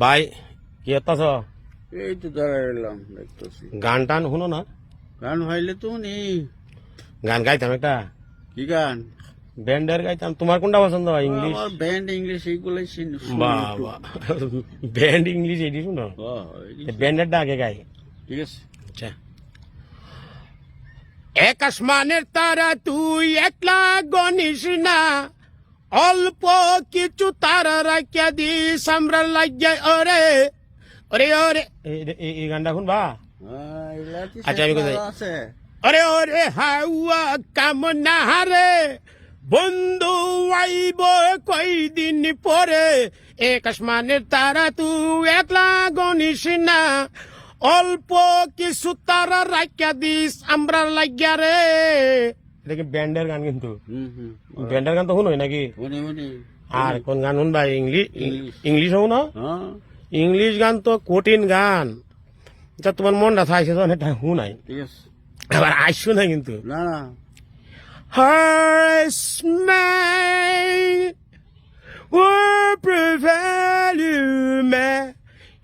ভাই কি হতাছ এই তো দাঁড়ায় এলাম দেখতেছি। গান টান শুনো না? গান ভাইলে তো নেই গান গাইতাম একটা। কি গান? ব্যান্ডের গাইতাম। তোমার কোনটা পছন্দ হয় ইংলিশ? আমার ব্যান্ড ইংলিশ এইগুলোই শুনি বাবা ব্যান্ড ইংলিশ এটি শুনো? ব্যান্ডেরটা আগে গাই। ঠিক আছে। আচ্ছা। এক আসমানের তারা তুই একলা গনিস না। অল্প কিছু তারা রাখিয়া দিস আমরা লাগিয়া ওরে ওরে ওরে। এই- গানটা শুনবা? আচ্ছা, আমি কোথায়? ওরে ওরে হাওয়া কামনা হারে বন্ধু আইব কয়দিন পরে। এক আসমানের তারা তুই একলা গনিস না। অল্প কিছু তারা রাখিয়া দিস আমরা লাগিয়া রে। এটা কি ব্যান্ডের গান কিন্তু? ব্যান্ডের গান তো শুনোই নাকি? আর কোন গান শুনবা? ইংলিশ। ইংলিশ। শুনো? হ্যাঁ। ইংলিশ গান তো কঠিন গান। যা তোমার মনটা থাকছে তখন এটা শুনাই। আবার আইসো না কিন্তু। না Her smile will prevail you, man.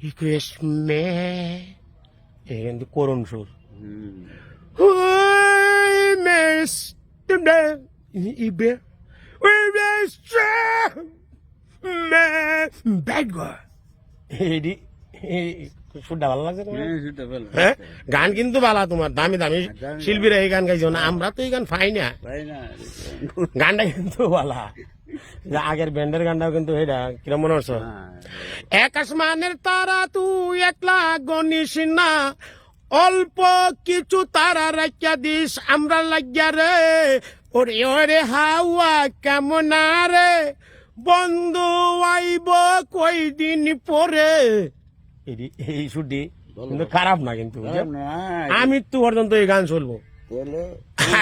You me. এই কিন্তু করুণ সুর। সুরটা ভালো লাগছে তোমার হ্যাঁ, সেটা ভালো। হ্যাঁ গান কিন্তু ভালো তোমার দামি দামি। শিল্পীরা এই গান গাইছো না আমরা তো এই গান পাই না গানটা কিন্তু ভালো যে আগের ব্যান্ডের গানটাও কিন্তু এটা কিরম মনে হচ্ছে এক আসমানের তারা তুই একলা গনিস না অল্প কিছু তারা রাখিয়া দিস আমরা লাগিয়া রে। ওরে ওরে হাওয়া কেমন রে বন্ধু আইব কই দিন পরে এই সুটি কিন্তু খারাপ না কিন্তু? আমি তো পর্যন্ত এই গান শুনব।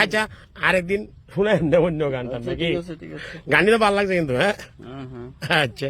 আচ্ছা আরেকদিন শুনে অন্য গানটা আচ্ছা, নাকি? ঠিক আছে ঠিক আছে। গানটি ভালো লাগছে কিন্তু হ্যাঁ? হ্যাঁ হ্যাঁ। আচ্ছা।